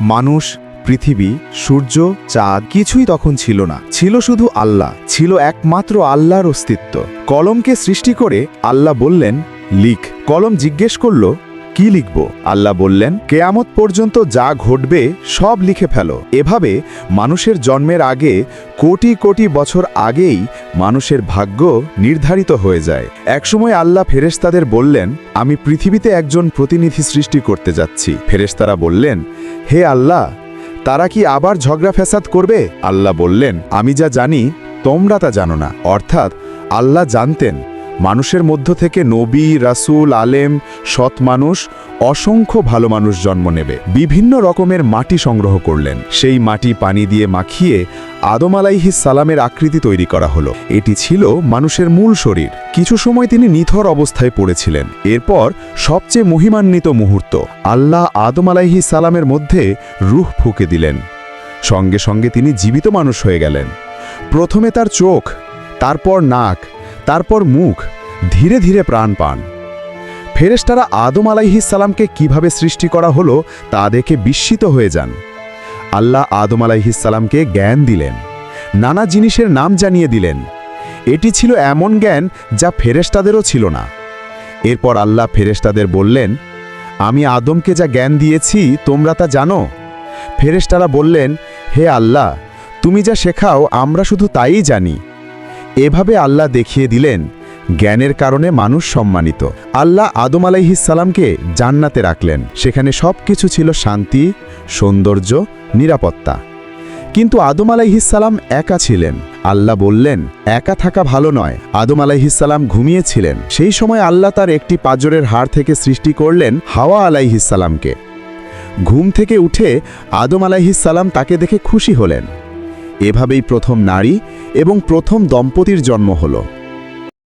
মানুষ, পৃথিবী, সূর্য, চাঁদ কিছুই তখন ছিল না। ছিল শুধু আল্লাহ, ছিল একমাত্র আল্লাহর অস্তিত্ব। কলমকে সৃষ্টি করে আল্লাহ বললেন, লিখ। কলম জিজ্ঞেস করল কি লিখব? আল্লাহ বললেন, কেয়ামত পর্যন্ত যা ঘটবে সব লিখে ফেলো। এভাবে মানুষের জন্মের আগে, কোটি কোটি বছর আগেই মানুষের ভাগ্য নির্ধারিত হয়ে যায়। একসময় আল্লাহ ফেরেশতাদের বললেন, আমি পৃথিবীতে একজন প্রতিনিধি সৃষ্টি করতে যাচ্ছি। ফেরেশতারা বললেন, হে আল্লাহ, তারা কি আবার ঝগড়া ফ্যাসাদ করবে? আল্লাহ বললেন, আমি যা জানি তোমরা তা জানো না। অর্থাৎ আল্লাহ জানতেন মানুষের মধ্য থেকে নবী, রাসুল, আলেম, সৎ মানুষ, অসংখ্য ভালো মানুষ জন্ম নেবে। বিভিন্ন রকমের মাটি সংগ্রহ করলেন। সেই মাটি পানি দিয়ে মাখিয়ে আদম আলাইহিস সালামের আকৃতি তৈরি করা হলো। এটি ছিল মানুষের মূল শরীর। কিছু সময় তিনি নিথর অবস্থায় পড়েছিলেন। এরপর সবচেয়ে মহিমান্বিত মুহূর্ত, আল্লাহ আদম আলাইহিস সালামের মধ্যে রুহ ফুঁকে দিলেন। সঙ্গে সঙ্গে তিনি জীবিত মানুষ হয়ে গেলেন। প্রথমে তার চোখ, তারপর নাক তারপর মুখ ধীরে ধীরে প্রাণ পান। ফেরেশতারা আদম আলাইহিস সালামকে কীভাবে সৃষ্টি করা হলো তা দেখে বিস্মিত হয়ে যান। আল্লাহ আদম আলাইহিস সালামকে জ্ঞান দিলেন, নানা জিনিসের নাম জানিয়ে দিলেন। এটি ছিল এমন জ্ঞান যা ফেরেশতাদেরও ছিল না। এরপর আল্লাহ ফেরেশতাদের বললেন, আমি আদমকে যা জ্ঞান দিয়েছি, তোমরা তা জানো? ফেরেশতারা বললেন, হে আল্লাহ, তুমি যা শেখাও, আমরা শুধু তাই জানি। এভাবে আল্লাহ দেখিয়ে দিলেন, জ্ঞানের কারণে মানুষ সম্মানিত। আল্লাহ আদম আলাইহিসালামকে জান্নাতে রাখলেন। সেখানে সব কিছু ছিল শান্তি, সৌন্দর্য, নিরাপত্তা। কিন্তু আদম আলাইহিসালাম একা ছিলেন। আল্লাহ বললেন, একা থাকা ভালো নয়। আদম আলাইহিসালাম ঘুমিয়েছিলেন। সেই সময় আল্লাহ তার একটি পাজরের হাড় থেকে সৃষ্টি করলেন হাওয়া আলাইহিসালামকে ঘুম থেকে উঠে আদম আলাইহিসালাম তাকে দেখে খুশি হলেন। এভাবেই প্রথম নারী এবং প্রথম দম্পতির জন্ম হলো।